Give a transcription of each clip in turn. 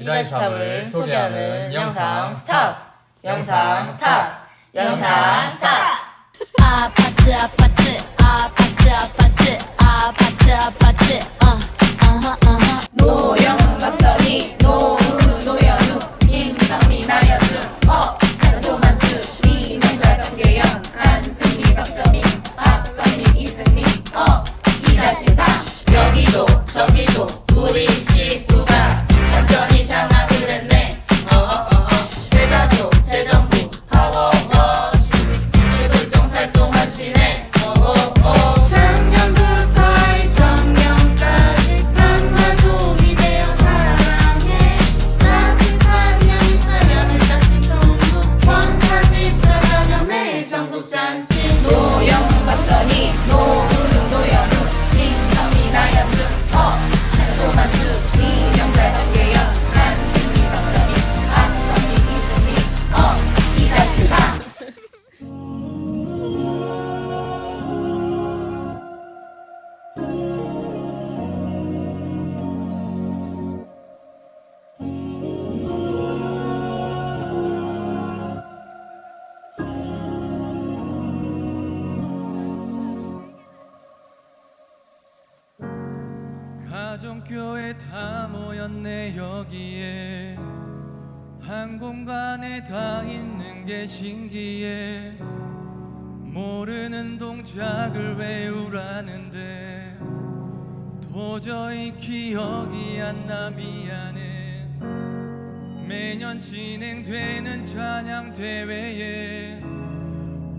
이다시탑을 소개하는 영상 스타트! 영상 스타트! 영상 스타트! 아파트 아 가정교회 다 모였네 여기에. 한 공간에 다 있는 게 신기해. 모르는 동작을 외우라는데. 도저히 기억이 안 나 미안해. 매년 진행되는 찬양 대회에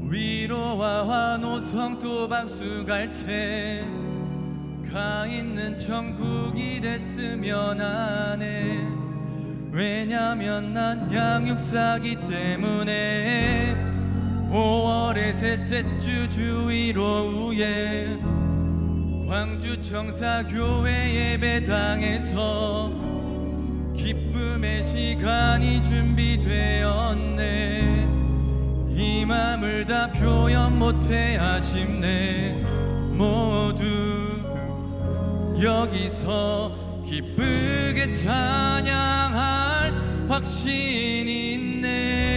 위로와 환호성 또 박수 갈채 가 있는 천국이 됐으면 하네. 왜냐면 난 양육사기 때문에 5월의 셋째 주 주위로우에 광주 청사교회 예배당에서 기쁨의 시간이 준비되었네. 이 맘을 다 표현 못해 아쉽네. 모두 여기서 기쁘게 찬양할 확신이 있네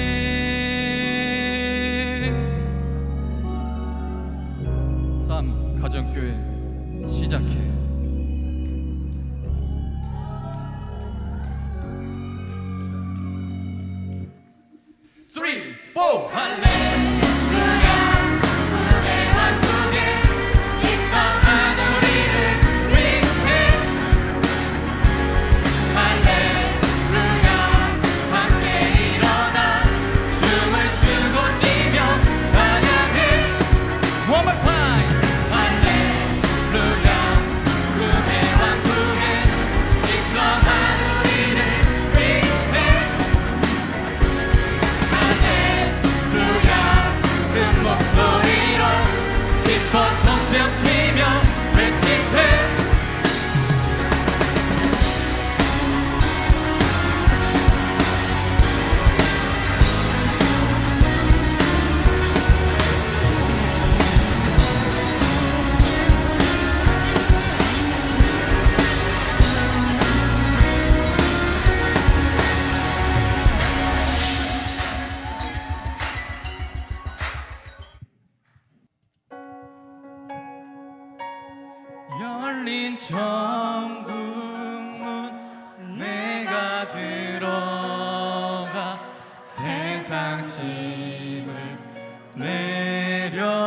천국문 내가 들어가 세상 짐을 내려